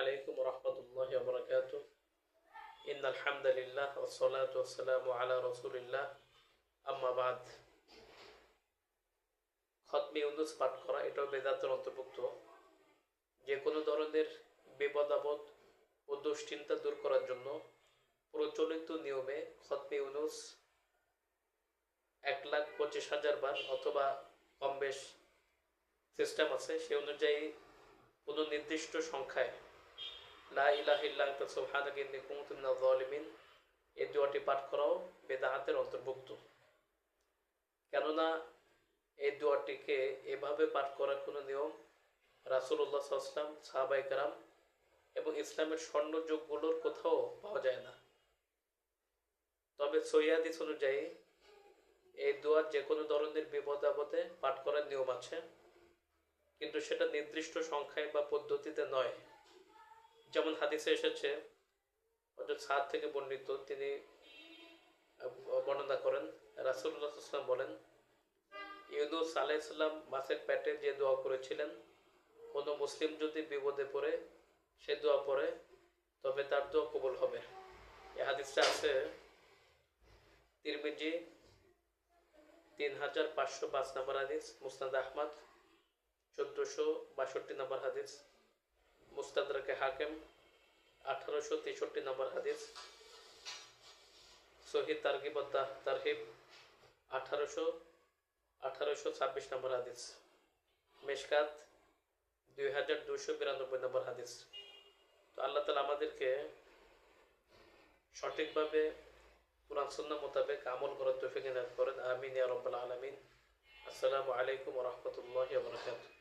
عليكم ورحمة الله وبركاته إن الحمد لله والصلاة والسلام على رسول الله أما بعد খতমে ইউনুস পাঠ করা এটাও বেদাতের অন্তর্ভুক্ত যে কোনো ধরনের বিপদ আপদ ও দুশ্চিন্তা দূর করার জন্য প্রচলিত নিয়মে খতমে ইউনুস এক লাখ পঁচিশ হাজার বার অথবা কম বেশ সিস্টেম আছে সে অনুযায়ী কোনো নির্দিষ্ট সংখ্যায় লা ইলাহা ইল্লা আনতা এই পাঠ করার কোনো নিয়ম এবং ইসলামের কোথাও পাওয়া যায় না। তবে সৈয়াদিস অনুযায়ী এই দোয়ার যে কোনো ধরনের বিপদ আপদে পাঠ করার নিয়ম আছে, কিন্তু সেটা নির্দিষ্ট সংখ্যায় বা পদ্ধতিতে নয়। যেমন হাদিসে এসেছে হজরত সাদ থেকে বর্ণিত, তিনি বর্ণনা করেন রাসুল্লাহাম বলেন, ইউনুস আলাইসাল্লাম মাছের পেটে যে দোয়া করেছিলেন, কোনো মুসলিম যদি বিপদে পড়ে, সে দোয়া পড়ে, তবে তার দোয়া কবুল হবে। এ হাদিসটা আছে, তিরমিজি তিন হাজার পাঁচশো পাঁচ নম্বর হাদিস মুস্তাদ আহমদ চোদ্দোশো বাষট্টি নম্বর হাদিস। মুস্তাদরাকে হাকেম, আঠারোশো তেষট্টি নম্বর হাদিস শহীদ তারগিব তারহিব, আঠারোশো আঠারোশো ছাব্বিশ নম্বর হাদিস, মেশকাত দুই হাজার দুশো বিরানব্বই নম্বর হাদিস। তো আল্লাহ তালা আমাদেরকে সঠিকভাবে কোরআন সুন্না মোতাবেক আমল করার তৌফিক করেন। আমিন ইয়া আলামিন। আসসালামু আলাইকুম রাহমাতুল্লাহি ওয়া বারাকাতুহু।